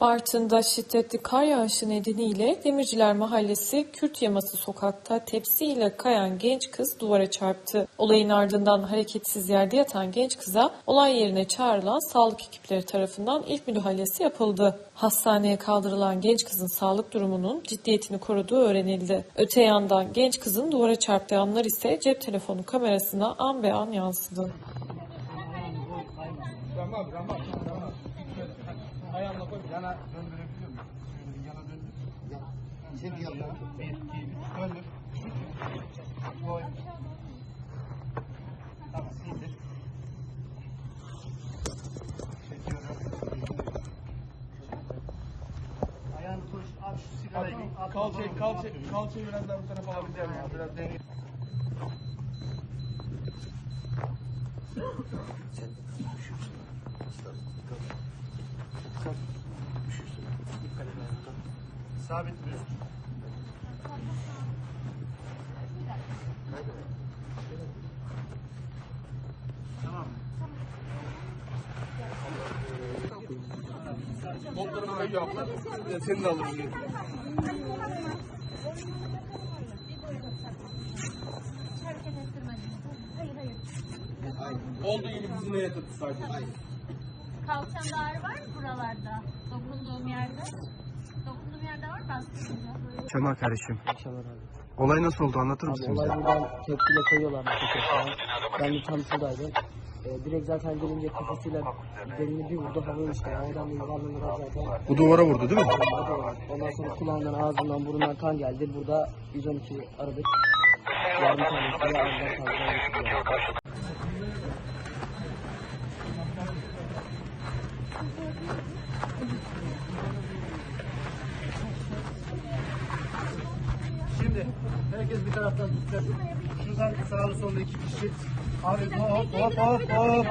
Bartın'da şiddetli kar yağışı nedeniyle Demirciler Mahallesi Kürt Yaması sokakta tepsiyle kayan genç kız duvara çarptı. Olayın ardından hareketsiz yerde yatan genç kıza olay yerine çağrılan sağlık ekipleri tarafından ilk müdahalesi yapıldı. Hastaneye kaldırılan genç kızın sağlık durumunun ciddiyetini koruduğu öğrenildi. Öte yandan genç kızın duvara çarptığı anlar ise cep telefonu kamerasına an be an yansıdı. Tamam tamam tamam. Yana döndürebiliyor muyum? Şöyle bir yana döndür. Yap. Çek yana. Bir, iki, üç. Döndür. Koy. Tamam indir. Çekiyorum. Ayağını koş, al şu sigarayı. al. Kalçayı, kalçayı, kalçayı biraz daha bu tarafa alabilir miyim? Biraz denge. Sabit dur. Tamam. Kollarımı koyuyor abla. Seni de alırım. Olduğu gibi bizi neye tuttu sadece? Kalçanda ağrı var mı buralarda? Dokunduğum yerde. Kemal kardeşim. Abi. Olay nasıl oldu anlatır mısın olay bize? buradan tepkiyle koyuyorlar bu falan. Ben de tam şuradaydım. Ee, direkt zaten gelince kafasıyla belini bir vurdu havaya işte. Havadan bir yuvarlanır zaten. Bu duvara vurdu değil mi? Ondan sonra kulağından, ağzından, burundan kan geldi. Burada 112 aradık. Yardım tanesiyle ağzından kaldılar Şimdi herkes bir taraftan tutacak. Şuradan sağlı sollu iki kişi. Abi hop hop hop hop.